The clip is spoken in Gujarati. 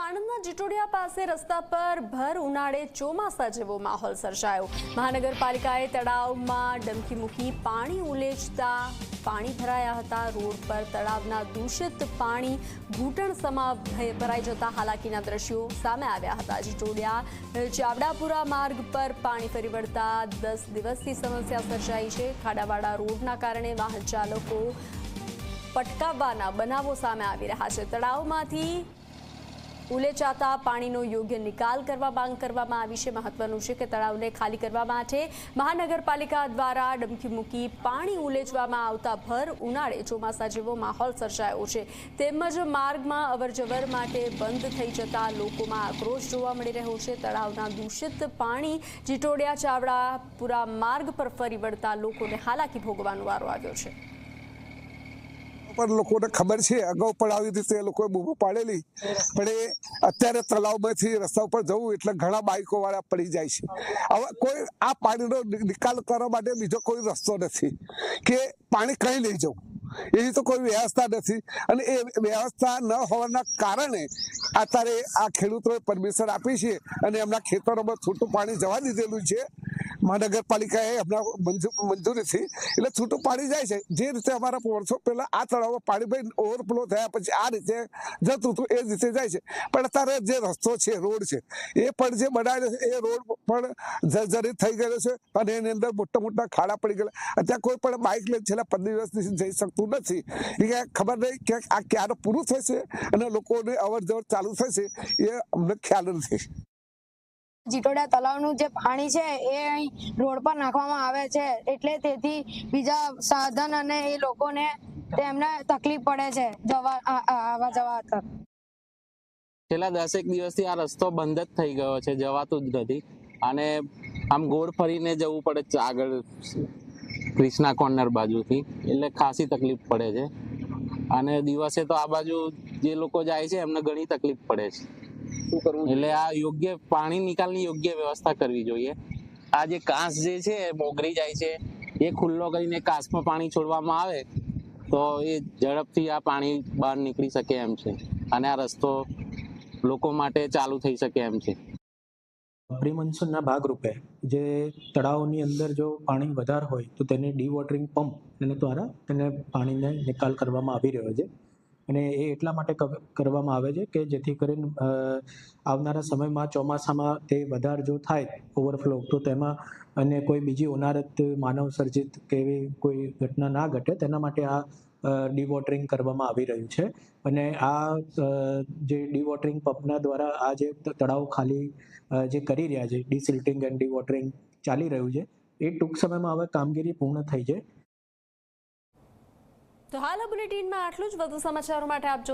આણંદના જીટોડિયા પાસે રસ્તા પર ભર ઉનાળે ચોમાસા જેવો માહોલ સર્જાયો. મહાનગરપાલિકાએ તળાવમાં ડમકી મૂકી પાણી ઉલેચતા પાણી ભરાયા હતા. રોડ પર તળાવના દૂષિત પાણી ઘૂંટણ સમા ભરાઈ જતા હાલાકીના દ્રશ્યો સામે આવ્યા હતા. જીટોડિયા ચાવડાપુરા માર્ગ પર પાણી ફરી વળતા દસ દિવસથી સમસ્યા સર્જાઈ છે. ખાડાવાડા રોડના કારણે વાહન ચાલકો પટકાવવાના બનાવો સામે આવી રહ્યા છે. તળાવમાંથી ઉલેચાતા પાણીનો યોગ્ય નિકાલ કરવા માંગ કરવામાં આવી છે. મહત્વનું છે કે તળાવને ખાલી કરવા માટે મહાનગરપાલિકા દ્વારા ડમકી મૂકી પાણી ઉલેચવામાં આવતા ભર ઉનાળે ચોમાસા જેવો માહોલ સર્જાયો છે. તેમજ માર્ગમાં અવરજવર માટે બંધ થઈ જતા લોકોમાં આક્રોશ જોવા મળી રહ્યો છે. તળાવના દૂષિત પાણી જીટોડિયા ચાવડાપુરા માર્ગ પર ફરી વળતા લોકોને હાલાકી ભોગવાનો વારો આવ્યો છે. પણ લોકોને ખબર છે, અગાઉ પણ આવી રીતે એ લોકોએ બૂમો પાડેલી. પણ એ અત્યારે તલાવમાંથી રસ્તા ઉપર જવું એટલે ઘણા બાઇકો વાળા પડી જાય છે. હવે કોઈ આ પાણીનો નિકાલ કરવા માટે બીજો કોઈ રસ્તો નથી કે પાણી કઈ લઈ જવું. એવી તો કોઈ વ્યવસ્થા નથી. અને એ વ્યવસ્થા ન હોવાના કારણે અત્યારે આ ખેડૂતોએ પરમિશન આપી છે અને એમના ખેતરોમાં છૂટું પાણી જવા દીધેલું છે. મહાનગરપાલિકાએ હમણાં મંજૂરી મંજૂરીથી એટલે છૂટું પાણી જાય છે. જે રીતે અમારા વર્ષો પહેલા આ તળાવમાં પાણી ભાઈ ઓવરફ્લો થયા પછી આ રીતે જતું હતું, એ રીતે જાય છે. પણ અત્યારે જે રસ્તો છે, રોડ છે, એ પણ જે બનાવેલો છે, એ રોડ પણ જર્જરિત થઈ ગયેલો છે અને એની અંદર મોટા મોટા ખાડા પડી ગયેલા. અત્યારે કોઈ પણ બાઇક લઈને છેલ્લા પંદર દિવસથી જઈ શકતું નથી. એ કે ખબર નહીં કે આ ક્યારે પૂરું થશે અને લોકોને અવર જવર ચાલુ થશે, એ અમને ખ્યાલ નથી. જીટોડા તળાવનું જે પાણી છે એ અહીં રોડ પર નાખવામાં આવે છે. એટલે તેથી બીજા સાધન અને એ લોકોને તેમને તકલીફ પડે છે જવા આવવા જવા છેલ્લા દસેક દિવસથી આ રસ્તો બંધ જ થઈ ગયો છે, જવાતું જ નથી. અને આમ ગોળ ફરીને જવું પડે છે આગળ ક્રિષ્ના કોર્નર બાજુથી, એટલે ખાસી તકલીફ પડે છે. અને દિવસે તો આ બાજુ જે લોકો જાય છે એમને ઘણી તકલીફ પડે છે. એટલે આ યોગ્ય પાણી નિકાલની યોગ્ય વ્યવસ્થા કરવી જોઈએ. આ જે કાંસ જે છે એ મોગરી જાય છે. એ ખુલ્લો કરીને કાંસમાં પાણી છોડવામાં આવે તો એ ઝડપથી આ પાણી બહાર નીકળી શકે એમ છે. અને આ રસ્તો લોકો માટે ચાલુ થઈ શકે એમ છે. પ્રી મોન્સૂનના ભાગરૂપે જે તળાવની અંદર જો પાણી વધારે હોય તો તેને ડીવોટરિંગ પંપ એને દ્વારા તેને પાણીને નિકાલ કરવામાં આવી રહ્યો છે. અને એ એટલા માટે કરવામાં આવે છે કે જેથી કરીને આવનારા સમયમાં ચોમાસામાં તે વધારે જો થાય ઓવરફ્લો તો તેમાં અને કોઈ બીજી ઉનારત માનવ સર્જિત કે એવી કોઈ ઘટના ના ઘટે, તેના માટે આ ડીવોટરિંગ કરવામાં આવી રહ્યું છે. અને આ જે ડીવોટરિંગ પંપના દ્વારા આ જે તળાવ ખાલી જે કરી રહ્યા છે ડિસિલ્ટિંગ એન્ડ ડીવોટરિંગ ચાલી રહ્યું છે, એ ટૂંક સમયમાં હવે કામગીરી પૂર્ણ થઈ જાય તો હાલ બુલેટિનમાં આટલું જ. વધુ સમાચારો માટે આપ જો